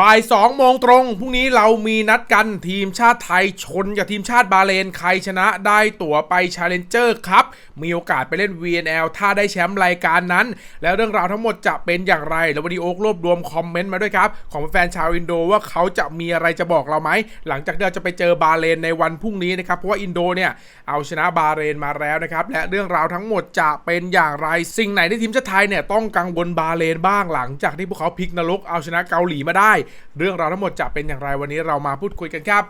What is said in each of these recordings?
บ่าย2โมงตรงพรุ่งนี้เรามีนัดกันทีมชาติไทยชนกับทีมชาติบาเลนใครชนะได้ตั๋วไป Challenger ครับ มีโอกาสไปเล่น VNL ถ้าได้แชมป์รายการนั้น แล้วเรื่องราวทั้งหมดจะเป็นอย่างไร แล้ววันนี้โอ๊กรวบรวมคอมเมนต์มาด้วยครับ ของแฟนชาวอินโดว่าเขาจะมีอะไรจะบอกเราไหม หลังจากที่เราจะไปเจอบาเลนในวันพรุ่งนี้นะครับ เพราะว่าอินโดเนี่ยเอาชนะบาเรนมาแล้วนะครับและเรื่องราวทั้งหมดจะเป็นอย่างไร สิ่งไหนที่ทีมชาติไทยเนี่ยต้องกังวลบาเลนบ้างหลังจากที่พวกเขาพลิกนรกเอาชนะเกาหลีมาได้เรื่องราวทั้งหมดจะเป็นอย่างไรวันนี้เรามาพูดคุยกันครับ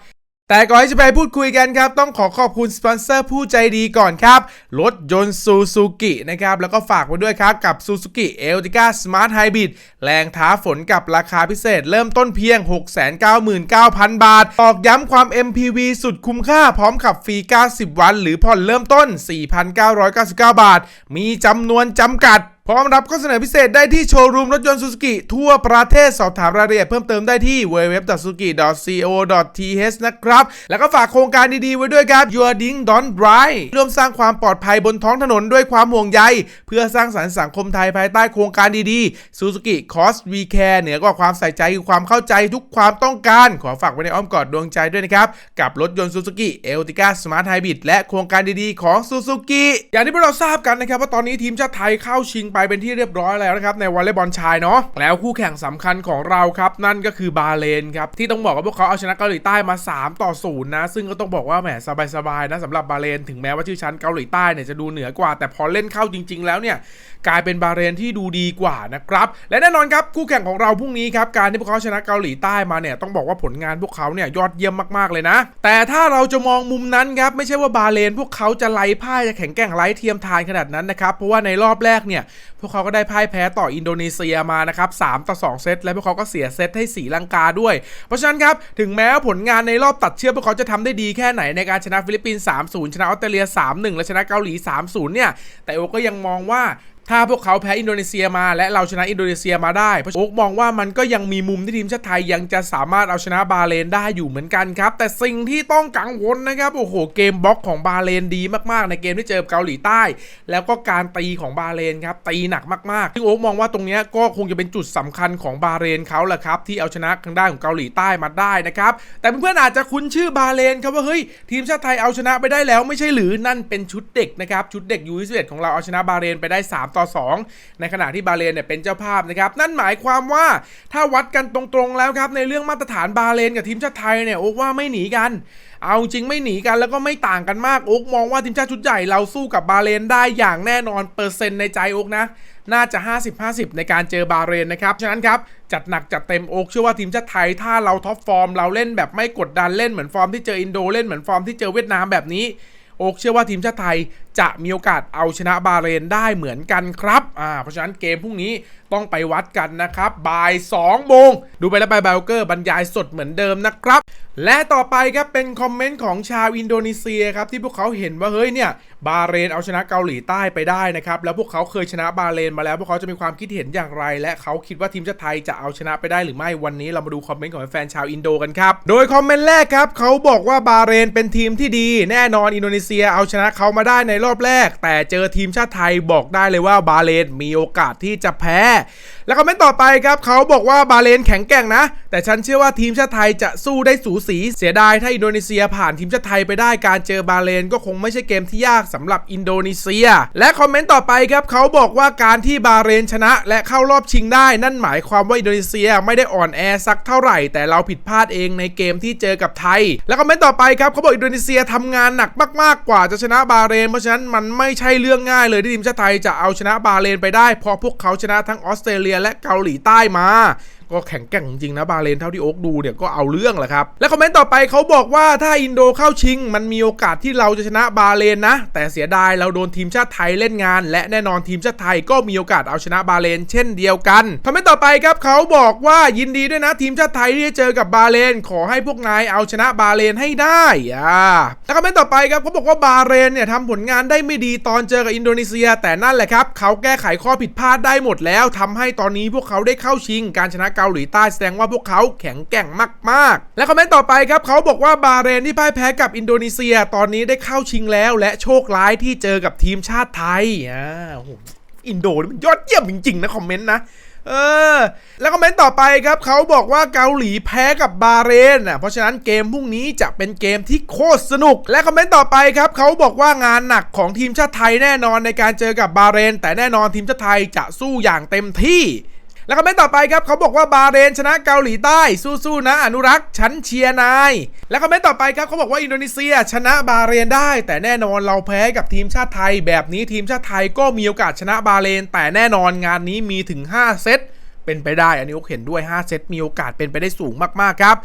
แต่ก่อนที่จะไปพูดคุยกันครับ ต้องขอขอบคุณสปอนเซอร์ผู้ใจดีก่อนครับ รถยนต์ซูซูกินะครับ แล้วก็ฝากไว้ด้วยครับ กับ Suzuki e l t i c a Smart Hybrid แรงท้าฝนกับราคาพิเศษ เริ่มต้นเพียง 699,000 บาทออกย้ำความ MPV สุดคุ้มค่าพร้อมขับฟรี 90 วัน หรือผ่อนเริ่มต้น 4,999 บาท มีจำนวนจำกัด พร้อมรับข้อเสนอพิเศษได้ที่โชว์รูมรถยนต์ซูซูกิทั่วประเทศสอบถามรายละเอียดเพิ่มเติมได้ที่ www.suzuki.co.th นะครับ แล้วก็ฝากโครงการดีๆไว้ด้วยครับ Your Ding Don't Drive ร่วมสร้างความปลอดภัยบนท้องถนนด้วยความห่วงใย เพื่อสร้างสรรค์สังคมไทยภายใต้โครงการดีๆ Suzuki Cost We Care เหนือกว่าความใส่ใจคือความเข้าใจทุกความต้องการ ขอฝากไว้ในอ้อมกอดดวงใจด้วยนะครับกับรถยนต์ Suzuki e l t i c a Smart Hybrid และโครงการดีๆของ Suzuki อย่างที่พวกเราทราบกันนะครับว่าตอนนี้ทีมชาติไทยเข้าชิงไปเป็นที่เรียบร้อยแล้วนะครับในวอลเลย์บอลชายเนาะแล้วคู่แข่งสำคัญของเราครับ นั่นก็คือบาเลนครับที่ต้องบอกว่าพวกเขาเอาชนะเกาหลีใต้มา 3 ต่อ0นะ ซึ่งก็ต้องบอกว่าแหมสบายๆนะสำหรับบาเลนถึงแม้ว่าชื่อชั้นเกาหลีใต้เนี่ยจะดูเหนือกว่า แต่พอเล่นเข้าจริง ๆ แล้วเนี่ยกลายเป็นบาเรนที่ดูดีกว่านะครับและแน่นอนครับคู่แข่งของเราพรุ่งนี้ครับการที่พวกเขาชนะเกาหลีใต้มาเนี่ยต้องบอกว่าผลงานพวกเขาเนี่ยยอดเยี่ยมมากๆเลยนะ แต่ถ้าเราจะมองมุมนั้นครับไม่ใช่ว่าบาเลน พวกเขาจะไล่พ่ายจะแข็งแกร่งไร้เทียมทานขนาดนั้นนะครับเพราะว่าในรอบแรกเนี่ยพวกเขาก็ได้พ่ายแพ้ต่ออินโดนีเซียมานะครับ3ต่อ 2 เซตและพวกเขาก็เสียเซตให้สีลังกาด้วย เพราะฉะนั้นครับ ถึงแม้ว่าผลงานในรอบตัดเชือกพวกเขาจะทำได้ดีแค่ไหนในการชนะฟิลิปปินส์3-0 ชนะออสเตรเลีย 3-1 และชนะเกาหลี 3-0 เนี่ย แต่โอก็ยังมองว่า ถ้าพวกเขาแพ้อินโดนีเซียมา และเราชนะอินโดนีเซียมาได้เพราะโอ๊กมองว่ามันก็ยังมีมุมที่ทีมชาติไทยยังจะสามารถเอาชนะบาเลนได้อยู่เหมือนกันครับ แต่สิ่งที่ต้องกังวลนะครับโอ้โหเกมบล็อกของบาเลนดีมากๆ ในเกมที่เจอเกาหลีใต้ แล้วก็การตีของบาเลนครับตีหนักมากๆซึ่งโอ๊กมองว่าตรงนี้ก็คงจะเป็นจุดสำคัญของบาเลนเขาแหละครับที่เอาชนะทางด้านของเกาหลีใต้มาได้นะครับแต่เพื่อนๆอาจจะคุ้นชื่อบาเลนครับว่าเฮ้ยทีมชาติไทยเอาชนะไปได้แล้วไม่ใช่หรือนั่นเป็นชุดเด็กนะครับชุดเด็กยู21ของเราเอาชนะบาเลนไปได้3ต่อ 2 ในขณะที่บาเลนเนี่ยเป็นเจ้าภาพนะครับ นั่นหมายความว่าถ้าวัดกันตรงๆแล้วครับ ในเรื่องมาตรฐานบาเลนกับทีมชาติไทยเนี่ยโอ๊กว่าไม่หนีกัน เอาจริงไม่หนีกันแล้วก็ไม่ต่างกันมากโอ๊กมองว่าทีมชาติชุดใหญ่เราสู้กับบาเลนได้อย่างแน่นอนเปอร์เซ็นต์ในใจโอ๊กนะน่าจะ 50-50 ในการเจอบาเรนนะครับ ฉะนั้นครับ จัดหนักจัดเต็มโอกเชื่อว่าทีมชาติไทย ถ้าเราท็อปฟอร์ม เราเล่นแบบไม่กดดันเล่นเหมือนฟอร์มที่เจออินโดเล่นเหมือนฟอร์มที่เจอเวียดนามแบบนี้ โอ๊กเชื่อว่าทีมชาติไทยจะมีโอกาสเอาชนะบาเรนได้เหมือนกันครับอ่าเพราะฉะนั้นเกมพรุ่งนี้ต้องไปวัดกันนะครับบ่าย2โมงดูไปแล้วไปบาเกอร์บรรยายสดเหมือนเดิมนะครับ และต่อไปครับเป็นคอมเมนต์ของชาวอินโดนีเซียครับที่พวกเขาเห็นว่าเฮ้ยเนี่ยบาเรนเอาชนะเกาหลีใต้ไปได้นะครับแล้วพวกเขาเคยชนะบาเรนมาแล้วพวกเขาจะมีความคิดเห็นอย่างไร และเขาคิดว่าทีมชาติไทยจะเอาชนะไปได้หรือไม่วันนี้เรามาดูคอมเมนต์ของแฟนชาวอินโดกันครับโดยคอมเมนต์แรกครับเขาบอกว่าบาเรนเป็นทีมที่ดี แน่นอนอินโดนีเซียเอาชนะเขามาได้ในรอบแรก แต่เจอทีมชาติไทยบอกได้เลยว่าบาเรนมีโอกาสที่จะแพ้ แล้วคอมเมนต์ต่อไปครับเขาบอกว่าบาเลนแข็งแกร่งนะ แต่ฉันเชื่อว่าทีมชาติไทยจะสู้ได้สูสีเสียดายถ้าอินโดนีเซียผ่านทีมชาติไทยไปได้การเจอบาเลนก็คงไม่ใช่เกมที่ยากสำหรับอินโดนีเซีย และคอมเมนต์ต่อไปครับเขาบอกว่าการที่บาเรนชนะ และเข้ารอบชิงได้ นั่นหมายความว่าอินโดนีเซียไม่ได้อ่อนแอสักเท่าไหร่ แต่เราผิดพลาดเองในเกมที่เจอกับไทย แล้วคอมเมนต์ต่อไปครับเขาบอกอินโดนีเซียทำงานหนักมากๆกว่าจะชนะบาเรน เพราะฉะนั้นมันไม่ใช่เรื่องง่ายเลยที่ทีมชาติไทยจะเอาชนะบาเรนไปได้เพราะพวกเขาชนะทั้งออสเตรเลียและเกาหลีใต้มา ก็แข็งแกร่งจริงนะบาเลนเท่าที่โอ๊กดูเนี่ยก็เอาเรื่องแหละครับและคอมเมนต์ต่อไปเขาบอกว่าถ้าอินโดเข้าชิง มันมีโอกาสที่เราจะชนะบาเลนนะ แต่เสียดายเราโดนทีมชาติไทยเล่นงาน และแน่นอนทีมชาติไทยก็มีโอกาสเอาชนะบาเลน เช่นเดียวกันคอมเมนต์ต่อไปครับเขาบอกว่ายินดีด้วยนะทีมชาติไทยที่จะเจอกับบาเลน ขอให้พวกนายเอาชนะบาเลนให้ได้อ่าแล้วคอมเมนต์ต่อไปครับเขาบอกว่าบาเลนเนี่ยทำผลงานได้ไม่ดีตอนเจอกับอินโดนีเซีย แต่นั่นแหละครับเขาแก้ไขข้อผิดพลาดได้หมดแล้วทำให้ตอนนี้พวกเขาได้เข้าชิงการชนะเกาหลีใต้แสดงว่าพวกเขาแข็งแกร่งมากๆ และคอมเมนต์ต่อไปครับเขาบอกว่าบาเรนที่พ่ายแพ้กับอินโดนีเซียตอนนี้ได้เข้าชิงแล้ว และโชคร้ายที่เจอกับทีมชาติไทยอ่าโอ้โหอินโดนี่มันยอดเยี่ยมจริงๆนะคอมเมนต์นะเออแล้วคอมเมนต์ต่อไปครับเขาบอกว่าเกาหลีแพ้กับบาเรนอะเพราะฉะนั้นเกมพรุ่งนี้จะเป็นเกมที่โคตรสนุก และคอมเมนต์ต่อไปครับเขาบอกว่างานหนักของทีมชาติไทยแน่นอนในการเจอกับบาเรน แต่แน่นอนทีมชาติไทยจะสู้อย่างเต็มที่ แล้วคอมเมนต์ต่อไปครับเขาบอกว่าบาเรนชนะเกาหลีใต้สู้ๆนะอนุรักษ์ฉันเชียร์นาย แล้วคอมเมนต์ต่อไปครับเขาบอกว่าอินโดนีเซีย ชนะบาเรนได้ แต่แน่นอนเราแพ้กับทีมชาติไทย แบบนี้ทีมชาติไทยก็มีโอกาสชนะบาเรน แต่แน่นอนงานนี้มีถึง 5 เซตเป็นไปได้อันนี้โอเห็นด้วย 5 เซตมีโอกาสเป็นไปได้สูงมากๆครับ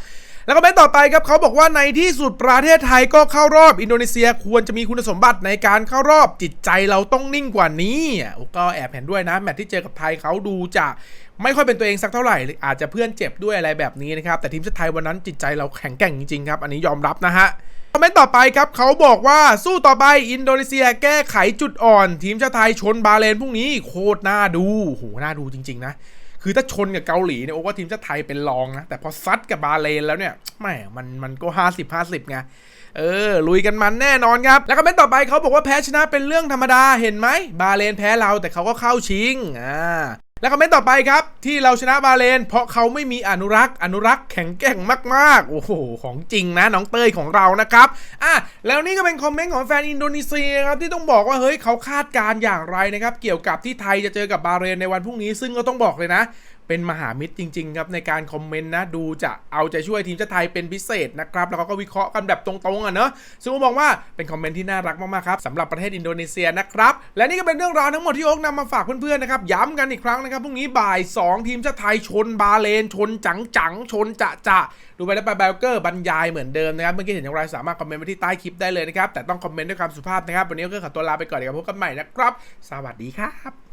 แล้วก็เมนต์ต่อไปครับเขาบอกว่าในที่สุดประเทศไทยก็เข้ารอบอินโดนีเซียควรจะมีคุณสมบัติในการเข้ารอบจิตใจเราต้องนิ่งกว่านี้อะก็แอบเห็นด้วยนะ แมตช์ที่เจอกับไทยเขาดูจะไม่ค่อยเป็นตัวเองสักเท่าไหร่หรืออาจจะเพื่อนเจ็บด้วยอะไรแบบนี้นะครับ แต่ทีมชาติไทยวันนั้นจิตใจเราแข็งแกร่งจริงๆครับ อันนี้ยอมรับนะฮะคอมเมนต์ต่อไปครับเขาบอกว่าสู้ต่อไปอินโดนีเซียแก้ไขจุดอ่อน ทีมชาติไทยชนบาเรนพรุ่งนี้โคตรน่าดูโหน่าดูจริง ๆ นะ คือถ้าชนกับเกาหลีเนี่ยโอ้ว่าทีมชาติไทยเป็นรองนะ แต่พอซัดกับบาเลนแล้วเนี่ยแหมมันมันก็ 50 50ไงเออ ลุยกันมันแน่นอนครับ แล้วคอมเมนต์ต่อไปเขาบอกว่าแพ้ชนะเป็นเรื่องธรรมดาเห็นไหม บาเลนแพ้เราแต่เขาก็เข้าชิงอ่า แล้วคอมเมนต์ต่อไปครับ ที่เราชนะบาเลน เพราะเขาไม่มีอนุรักษ์ อนุรักษ์แข็งแกร่งมากๆ โอ้โห ของจริงนะน้องเต้ยของเรานะครับอะแล้วนี่ก็เป็นคอมเมนต์ของแฟนอินโดนีเซียครับที่ต้องบอกว่าเฮ้ยเขาคาดการ์อย่างไรนะครับเกี่ยวกับที่ไทยจะเจอกับบาเรนในวันพรุ่งนี้ซึ่งก็ต้องบอกเลยนะ เป็นมหามิตรจริง ๆ ครับในการคอมเมนต์นะดูจะเอาใจช่วยทีมชาติไทยเป็นพิเศษนะครับ แล้วเขาก็วิเคราะห์กันแบบตรงๆอะเนอะซึ่งผมมองว่าเป็นคอมเมนต์ที่น่ารักมากๆครับสำหรับประเทศอินโดนีเซียนะครับและนี่ก็เป็นเรื่องราวทั้งหมดที่โอ๊กนำมาฝากเพื่อนๆนะครับย้ำกันอีกครั้งนะครับพรุ่งนี้บ่าย 2 ทีมชาติไทยชนบาเลน ชนจังจังๆชนจะจะดูไปแล้วไปเบลเกอร์บรรยายเหมือนเดิมนะครับเมื่อกี้เห็นอย่างไรสามารถคอมเมนต์ไว้ที่ใต้คลิปได้เลยนะครับแต่ต้องคอมเมนต์ด้วยความสุภาพนะครับวันนี้ก็ขอตัวลาไปก่อนเดี๋ยวพบกันใหม่นะครับ สวัสดีครับ